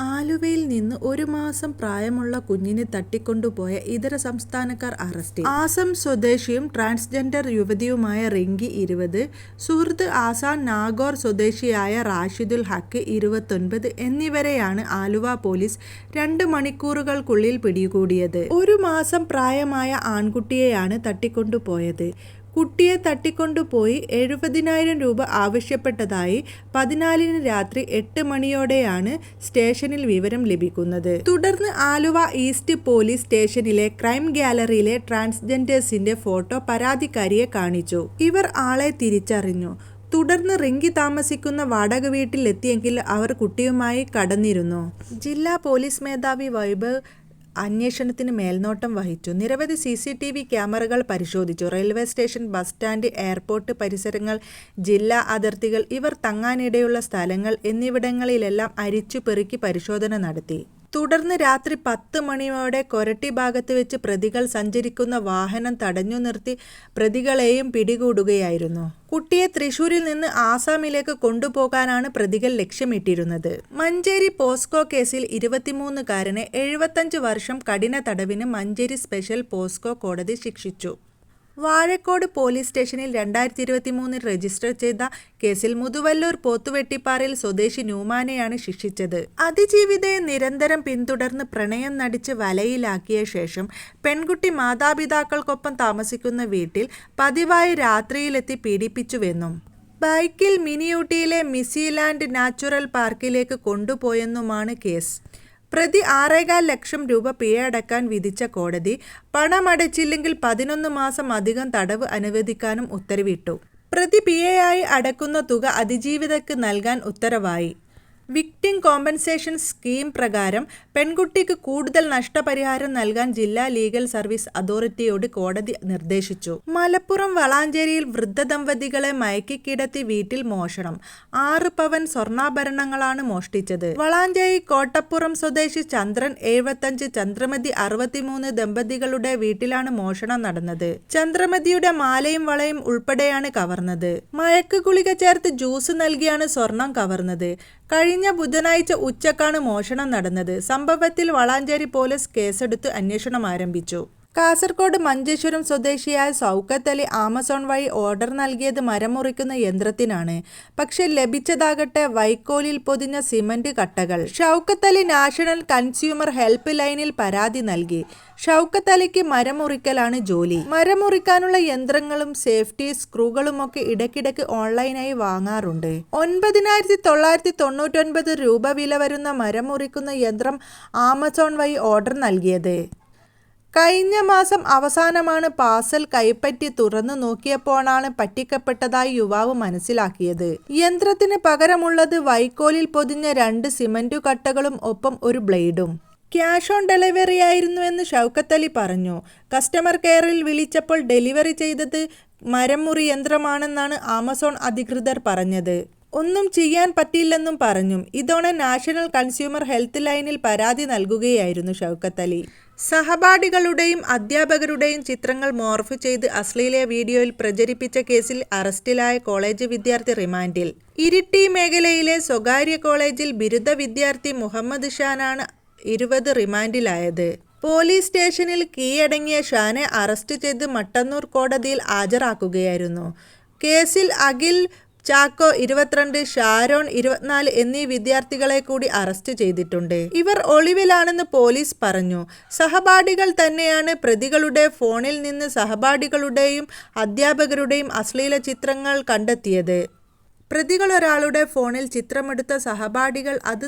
ആലുവയിൽ നിന്ന് ഒരു മാസം പ്രായമുള്ള കുഞ്ഞിനെ തട്ടിക്കൊണ്ടുപോയ ഇതര സംസ്ഥാനക്കാർ അറസ്റ്റ്. ആസം സ്വദേശിയും ട്രാൻസ്ജെൻഡർ യുവതിയുമായ റിങ്കി ഇരുപത് സുഹൃത്ത് ആസാൻ നാഗോർ സ്വദേശിയായ റാഷിദുൽ ഹക്ക് ഇരുപത്തൊൻപത് എന്നിവരെയാണ് ആലുവ പോലീസ് രണ്ട് മണിക്കൂറുകൾക്കുള്ളിൽ പിടികൂടിയത്. ഒരു മാസം പ്രായമായ ആൺകുട്ടിയെയാണ് തട്ടിക്കൊണ്ടുപോയത്. കുട്ടിയെ തട്ടിക്കൊണ്ടുപോയി എഴുപതിനായിരം രൂപ ആവശ്യപ്പെട്ടതായി പതിനാലിന് രാത്രി എട്ട് മണിയോടെയാണ് സ്റ്റേഷനിൽ വിവരം ലഭിക്കുന്നത്. തുടർന്ന് ആലുവ ഈസ്റ്റ് പോലീസ് സ്റ്റേഷനിലെ ക്രൈം ഗ്യാലറിയിലെ ട്രാൻസ്ജെൻഡേഴ്സിന്റെ ഫോട്ടോ പരാതിക്കാരിയെ കാണിച്ചു. ഇവർ ആളെ തിരിച്ചറിഞ്ഞു. തുടർന്ന് റിങ്കി താമസിക്കുന്ന വാടക വീട്ടിലെത്തിയെങ്കിൽ അവർ കുട്ടിയുമായി കടന്നിരുന്നു. ജില്ലാ പോലീസ് മേധാവി വൈഭവ് അന്വേഷണത്തിന് മേൽനോട്ടം വഹിച്ചു. നിരവധി സി സി ടി വി ക്യാമറകൾ പരിശോധിച്ചു. Railway station bus stand airport പരിസരങ്ങൾ ജില്ലാ അതിർത്തികൾ ഇവർ തങ്ങാനിടയുള്ള സ്ഥലങ്ങൾ എന്നിവിടങ്ങളിലെല്ലാം അരിച്ചു പെറുക്കി പരിശോധന നടത്തി. തുടർന്ന് രാത്രി പത്ത് മണിയോടെ കൊരട്ടി ഭാഗത്ത് വെച്ച് പ്രതികൾ സഞ്ചരിക്കുന്ന വാഹനം തടഞ്ഞു നിർത്തി പ്രതികളെയും പിടികൂടുകയായിരുന്നു. കുട്ടിയെ തൃശൂരിൽ നിന്ന് ആസാമിലേക്ക് കൊണ്ടുപോകാനാണ് പ്രതികൾ ലക്ഷ്യമിട്ടിരുന്നത്. മഞ്ചേരി പോസ്കോ കേസിൽ ഇരുപത്തിമൂന്നുകാരനെ എഴുപത്തഞ്ച് വർഷം കഠിന തടവിന് മഞ്ചേരി സ്പെഷ്യൽ പോസ്കോ കോടതി ശിക്ഷിച്ചു. വാഴക്കോട് പോലീസ് സ്റ്റേഷനിൽ രണ്ടായിരത്തി ഇരുപത്തി മൂന്നിൽ രജിസ്റ്റർ ചെയ്ത കേസിൽ മുതുവല്ലൂർ പോത്തുവെട്ടിപ്പാറയിൽ സ്വദേശി ന്യൂമാനെയാണ് ശിക്ഷിച്ചത്. അതിജീവിതയെ നിരന്തരം പിന്തുടർന്ന് പ്രണയം നടിച്ച് വലയിലാക്കിയ ശേഷം പെൺകുട്ടി മാതാപിതാക്കൾക്കൊപ്പം താമസിക്കുന്ന വീട്ടിൽ പതിവായി രാത്രിയിലെത്തി പീഡിപ്പിച്ചുവെന്നും ബൈക്കിൽ മിനിയൂട്ടിയിലെ മിസിലാൻഡ് നാച്ചുറൽ പാർക്കിലേക്ക് കൊണ്ടുപോയെന്നുമാണ് കേസ്. പ്രതി ആറേകാൽ ലക്ഷം രൂപ പിഴയടക്കാൻ വിധിച്ച കോടതി പണമടച്ചില്ലെങ്കിൽ പതിനൊന്ന് മാസം അധികം തടവ് അനുവദിക്കാനും ഉത്തരവിട്ടു. പ്രതി പിഴയായി അടക്കുന്ന തുക അതിജീവിതക്ക് നൽകാൻ ഉത്തരവായി. വിക്ടിം കോമ്പൻസേഷൻ സ്കീം പ്രകാരം പെൺകുട്ടിക്ക് കൂടുതൽ നഷ്ടപരിഹാരം നൽകാൻ ജില്ലാ ലീഗൽ സർവീസ് അതോറിറ്റിയോട് കോടതി നിർദ്ദേശിച്ചു. മലപ്പുറം വളാഞ്ചേരിയിൽ വൃദ്ധ ദമ്പതികളെ മയക്കിക്കിടത്തി വീട്ടിൽ മോഷണം. ആറ് പവൻ സ്വർണാഭരണങ്ങളാണ് മോഷ്ടിച്ചത്. വളാഞ്ചേരി കോട്ടപ്പുറം സ്വദേശി ചന്ദ്രൻ എഴുപത്തഞ്ച് ചന്ദ്രമതി അറുപത്തിമൂന്ന് ദമ്പതികളുടെ വീട്ടിലാണ് മോഷണം നടന്നത്. ചന്ദ്രമതിയുടെ മാലയും വളയും ഉൾപ്പെടെയാണ് കവർന്നത്. മയക്ക് ഗുളിക ചേർത്ത് ജ്യൂസ് നൽകിയാണ് സ്വർണം കവർന്നത്. കഴിഞ്ഞ ബുധനാഴ്ച ഉച്ചക്കാണ് മോഷണം നടന്നത്. സംഭവത്തിൽ വളാഞ്ചേരി പോലീസ് കേസെടുത്ത് അന്വേഷണം ആരംഭിച്ചു. കാസർഗോഡ് മഞ്ചേശ്വരം സ്വദേശിയായ സൗക്കത്ത് അലി ആമസോൺ വഴി ഓർഡർ നൽകിയത് മരം മുറിക്കുന്ന യന്ത്രത്തിനാണ്. പക്ഷെ ലഭിച്ചതാകട്ടെ വൈക്കോലിൽ പൊതിഞ്ഞ cement കട്ടകൾ. Shoukath Ali national consumer help ലൈനിൽ പരാതി നൽകി. ഷൗക്കത്ത് അലിക്ക് മരം മുറിക്കലാണ് ജോലി. മരം മുറിക്കാനുള്ള യന്ത്രങ്ങളും സേഫ്റ്റി സ്ക്രൂകളുമൊക്കെ ഇടയ്ക്കിടയ്ക്ക് ഓൺലൈനായി വാങ്ങാറുണ്ട്. ഒൻപതിനായിരത്തി തൊള്ളായിരത്തി തൊണ്ണൂറ്റൊൻപത് രൂപ വില വരുന്ന മരം മുറിക്കുന്ന യന്ത്രം ആമസോൺ വഴി ഓർഡർ നൽകിയത്. കഴിഞ്ഞ മാസം അവസാനമാണ് പാസൽ കൈപ്പറ്റി തുറന്നു നോക്കിയപ്പോഴാണ് പറ്റിക്കപ്പെട്ടതായി യുവാവ് മനസ്സിലാക്കിയത്. യന്ത്രത്തിന് പകരമുള്ളത് വൈക്കോലിൽ പൊതിഞ്ഞ രണ്ട് സിമന്റു കട്ടകളും ഒപ്പം ഒരു ബ്ലേഡും. ക്യാഷ് ഓൺ ഡെലിവറി ആയിരുന്നുവെന്ന് ഷൗക്കത്ത് അലി പറഞ്ഞു. കസ്റ്റമർ കെയറിൽ വിളിച്ചപ്പോൾ ഡെലിവറി ചെയ്തത് മരംമുറി യന്ത്രമാണെന്നാണ് ആമസോൺ അധികൃതർ പറഞ്ഞത്. ഒന്നും ചെയ്യാൻ പറ്റിയില്ലെന്നും പറഞ്ഞു. ഇതോടെ നാഷണൽ കൺസ്യൂമർ ഹെൽത്ത് ലൈനിൽ പരാതി നൽകുകയായിരുന്നു ഷൗക്കത്ത് അലി. സഹപാഠികളുടെയും അധ്യാപകരുടെയും ചിത്രങ്ങൾ മോർഫ് ചെയ്ത് അശ്ലീല വീഡിയോയിൽ പ്രചരിപ്പിച്ച കേസിൽ അറസ്റ്റിലായ കോളേജ് വിദ്യാർത്ഥി റിമാൻഡിൽ. ഇരിട്ടി മേഖലയിലെ സ്വകാര്യ കോളേജിൽ ബിരുദ വിദ്യാർത്ഥി മുഹമ്മദ് ഷാനാണ് ഇരുപത് റിമാൻഡിലായത്. പോലീസ് സ്റ്റേഷനിൽ കീഴടങ്ങിയ ഷാനെ അറസ്റ്റ് ചെയ്ത് മട്ടന്നൂർ കോടതിയിൽ ഹാജരാക്കുകയായിരുന്നു. കേസിൽ അഖിൽ ചാക്കോ ഇരുപത്തിരണ്ട് ഷാരോൺ ഇരുപത്തിനാല് എന്നീ വിദ്യാർത്ഥികളെ കൂടി അറസ്റ്റ് ചെയ്തിട്ടുണ്ട്. ഇവർ ഒളിവിലാണെന്ന് പോലീസ് പറഞ്ഞു. സഹപാഠികൾ തന്നെയാണ് പ്രതികളുടെ ഫോണിൽ നിന്ന് സഹപാഠികളുടെയും അധ്യാപകരുടെയും അശ്ലീല ചിത്രങ്ങൾ കണ്ടെത്തിയത്. പ്രതികൾ ഒരാളുടെ ഫോണിൽ ചിത്രമെടുത്ത സഹപാഠികൾ അത്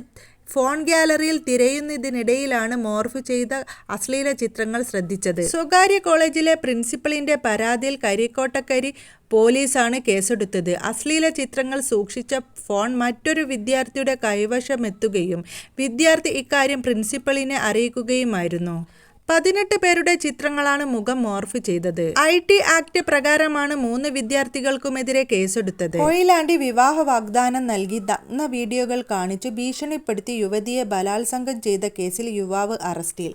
ഫോൺ ഗ്യാലറിയിൽ തിരയുന്നതിനിടയിലാണ് മോർഫ് ചെയ്ത അശ്ലീല ചിത്രങ്ങൾ ശ്രദ്ധിച്ചത്. സ്വകാര്യ കോളേജിലെ പ്രിൻസിപ്പലിന്റെ പരാതിയിൽ കരിക്കോട്ടക്കരി പോലീസാണ് കേസെടുത്തത്. അശ്ലീല ചിത്രങ്ങൾ സൂക്ഷിച്ച ഫോൺ മറ്റൊരു വിദ്യാർത്ഥിയുടെ കൈവശമെത്തുകയും വിദ്യാർത്ഥി ഇക്കാര്യം പ്രിൻസിപ്പലിനെ അറിയിക്കുകയുമായിരുന്നു. പതിനെട്ട് പേരുടെ ചിത്രങ്ങളാണ് മുഖം മോർഫ് ചെയ്തത്. ഐ ടി ആക്ട് പ്രകാരമാണ് മൂന്ന് വിദ്യാർത്ഥികൾക്കുമെതിരെ കേസെടുത്തത്. കൊയിലാണ്ടി വിവാഹ വാഗ്ദാനം നൽകി നഗ്ന വീഡിയോകൾ കാണിച്ചു ഭീഷണിപ്പെടുത്തി യുവതിയെ ബലാത്സംഗം ചെയ്ത കേസിൽ യുവാവ് അറസ്റ്റിൽ.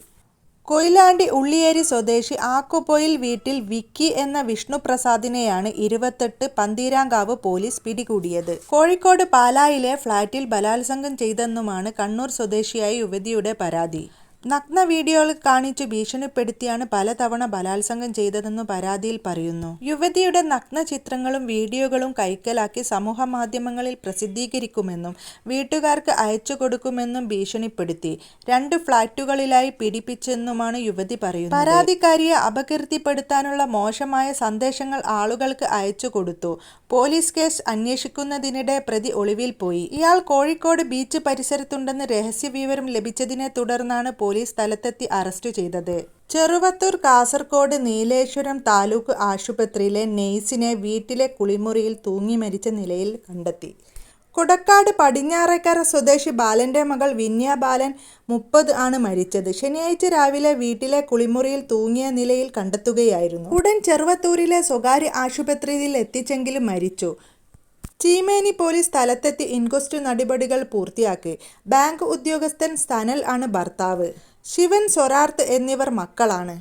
കൊയിലാണ്ടി ഉള്ളിയേരി സ്വദേശി ആക്കുപൊയിൽ വീട്ടിൽ വിക്കി എന്ന വിഷ്ണുപ്രസാദിനെയാണ് ഇരുപത്തെട്ട് പന്തീരാങ്കാവ് പോലീസ് പിടികൂടിയത്. കോഴിക്കോട് പാലായിലെ ഫ്ളാറ്റിൽ ബലാത്സംഗം ചെയ്തെന്നുമാണ് കണ്ണൂർ സ്വദേശിയായ യുവതിയുടെ പരാതി. നഗ്ന വീഡിയോകൾ കാണിച്ചു ഭീഷണിപ്പെടുത്തിയാണ് പലതവണ ബലാത്സംഗം ചെയ്തതെന്ന് പരാതിയിൽ പറയുന്നു. യുവതിയുടെ നഗ്ന ചിത്രങ്ങളും വീഡിയോകളും കൈക്കലാക്കി സമൂഹ മാധ്യമങ്ങളിൽ പ്രസിദ്ധീകരിക്കുമെന്നും വീട്ടുകാർക്ക് അയച്ചു കൊടുക്കുമെന്നും ഭീഷണിപ്പെടുത്തി രണ്ട് ഫ്ളാറ്റുകളിലായി പീഡിപ്പിച്ചെന്നുമാണ് യുവതി പറയുന്നത്. പരാതിക്കാരിയെ അപകീർത്തിപ്പെടുത്താനുള്ള മോശമായ സന്ദേശങ്ങൾ ആളുകൾക്ക് അയച്ചു കൊടുത്തു. പോലീസ് കേസ് അന്വേഷിക്കുന്നതിനിടെ പ്രതി ഒളിവിൽ പോയി. ഇയാൾ കോഴിക്കോട് ബീച്ച് പരിസരത്തുണ്ടെന്ന് രഹസ്യ വിവരം ലഭിച്ചതിനെ തുടർന്നാണ് പോലീസ് സ്ഥലത്തെത്തി അറസ്റ്റ് ചെയ്തത്. ചെറുവത്തൂർ കാസർകോട് നീലേശ്വരം താലൂക്ക് ആശുപത്രിയിലെ നെയ്സിനെ വീട്ടിലെ കുളിമുറിയിൽ തൂങ്ങി മരിച്ച നിലയിൽ കണ്ടെത്തി. കൊടക്കാട് പടിഞ്ഞാറേക്കര സ്വദേശി ബാലന്റെ മകൾ വിന്യ ബാലൻ മുപ്പത് ആണ് മരിച്ചത്. ശനിയാഴ്ച രാവിലെ വീട്ടിലെ കുളിമുറിയിൽ തൂങ്ങിയ നിലയിൽ കണ്ടെത്തുകയായിരുന്നു. ഉടൻ ചെറുവത്തൂരിലെ സ്വകാര്യ ആശുപത്രിയിൽ എത്തിച്ചെങ്കിലും മരിച്ചു. ചീമേനി പോലീസ് സ്ഥലത്തെത്തി ഇൻക്വസ്റ്റ് നടപടികൾ പൂർത്തിയാക്കി. ബാങ്ക് ഉദ്യോഗസ്ഥൻ സനൽ ആണ് ഭർത്താവ്. ശിവൻ സൊറാർത്ത് എന്നിവർ മക്കളാണ്.